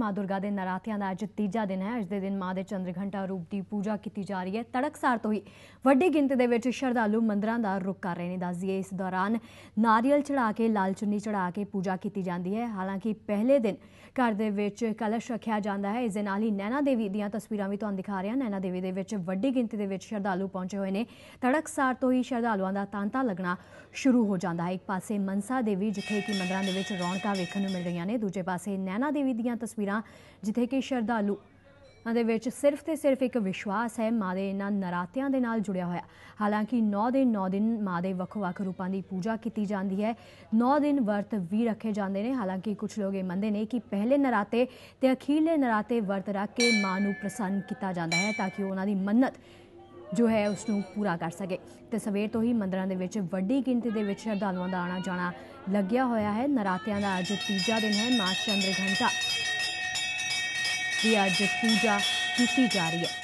ਮਾਂ ਦੁਰਗਾ ਦੇ ਨਰਾਤਿਆਂ ਦਾ ਅੱਜ ਤੀਜਾ ਦਿਨ ਹੈ। ਅੱਜ ਦੇ ਦਿਨ ਮਾਂ ਦੇ ਚੰਦਰ ਘੰਟਾ ਰੂਪ ਦੀ ਪੂਜਾ ਕੀਤੀ ਜਾ ਰਹੀ ਹੈ। ਤੜਕਸਾਰ ਤੋਂ ਹੀ ਵੱਡੀ ਗਿਣਤੀ ਦੇ ਵਿੱਚ ਸ਼ਰਧਾਲੂ ਮੰਦਰਾਂ ਦਾ ਰੁਖ ਕਰ ਰਹੇ ਨੇ। ਦੱਸਦੀਏ, ਇਸ ਦੌਰਾਨ ਨਾਰੀਅਲ ਚੜਾ ਕੇ, ਲਾਲ ਚੁੰਨੀ ਚੜਾ ਕੇ ਪੂਜਾ ਕੀਤੀ ਜਾਂਦੀ ਹੈ। ਹਾਲਾਂਕਿ ਪਹਿਲੇ ਦਿਨ ਘਰ ਦੇ ਵਿੱਚ ਕਲਸ਼ ਰੱਖਿਆ ਜਾਂਦਾ ਹੈ। ਇਸ ਦੇ ਨਾਲ ਹੀ ਨੈਣਾ ਦੇਵੀ ਦੀਆਂ ਤਸਵੀਰਾਂ ਵੀ ਤੁਹਾਨੂੰ ਦਿਖਾ ਰਹੇ। ਹਾਂ ਨੈਣਾ ਦੇਵੀ ਦੇ ਵਿੱਚ ਵੱਡੀ ਗਿਣਤੀ ਦੇ ਵਿੱਚ ਸ਼ਰਧਾਲੂ ਪਹੁੰਚੇ ਹੋਏ ਨੇ। ਤੜਕਸਾਰ ਤੋਂ ਹੀ ਸ਼ਰਧਾਲੂਆਂ ਦਾ ਤਾਂਤਾ ਲੱਗਣਾ ਸ਼ੁਰੂ ਹੋ ਜਾਂਦਾ ਹੈ। ਇੱਕ ਪਾਸੇ ਮਨਸਾ ਦੇਵੀ, ਜਿੱਥੇ ਕਿ ਮੰਦਰਾਂ ਦੇ ਵਿੱਚ ਰੌਣਕਾਂ ਵੇਖਣ ਨੂੰ ਮਿਲ ਰਹੀਆਂ ਨੇ। ਦੂਜੇ ਪਾਸੇ ਨੈਣਾ ਦੇਵੀ ਦੀਆਂ ਤਸਵੀਰਾਂ ਜਿੱਥੇ ਕਿ ਸ਼ਰਧਾਲੂ ਦੇ ਵਿੱਚ ਸਿਰਫ ਤੇ ਸਿਰਫ ਇੱਕ ਵਿਸ਼ਵਾਸ ਹੈ, ਮਾਂ ਦੇ ਇਹਨਾਂ ਨਰਾਤਿਆਂ ਦੇ ਨਾਲ ਜੁੜਿਆ ਹੋਇਆ। ਹਾਲਾਂਕਿ 9 ਦੇ 9 ਦਿਨ ਮਾਂ ਦੇ ਵੱਖ-ਵੱਖ ਰੂਪਾਂ ਦੀ ਪੂਜਾ ਕੀਤੀ ਜਾਂਦੀ ਹੈ। 9 ਦਿਨ ਵਰਤ ਵੀ ਰੱਖੇ ਜਾਂਦੇ ਨੇ। ਹਾਲਾਂਕਿ ਕੁਝ ਲੋਕ ਇਹ ਮੰਨਦੇ ਨੇ ਕਿ ਪਹਿਲੇ ਨਰਾਤੇ ਤੇ ਅਖੀਰਲੇ ਨਰਾਤੇ ਵਰਤ ਰੱਖ ਕੇ ਮਾਂ ਨੂੰ ਪ੍ਰਸੰਨ ਕੀਤਾ ਜਾਂਦਾ ਹੈ ਤਾਂ ਕਿ ਉਹਨਾਂ ਦੀ ਮੰਨਤ ਜੋ ਹੈ ਉਸ ਨੂੰ ਪੂਰਾ ਕਰ ਸਕੇ। ਤੇ ਸਵੇਰ ਤੋਂ ਹੀ ਮੰਦਰਾਂ ਦੇ ਵਿੱਚ ਵੱਡੀ ਗਿਣਤੀ ਦੇ ਵਿੱਚ ਸ਼ਰਧਾਲੂਆਂ ਦਾ ਆਣਾ ਜਾਣਾ ਲੱਗਿਆ ਹੋਇਆ ਹੈ। ਨਰਾਤਿਆਂ ਦਾ ਅੱਜ ਤੀਜਾ ਦਿਨ ਹੈ। ਮਾਂ ਚੰਦਰ ਘੰਟਾ ਦੀ ਅੱਜ ਪੂਜਾ ਕੀਤੀ ਜਾ ਰਹੀ ਹੈ।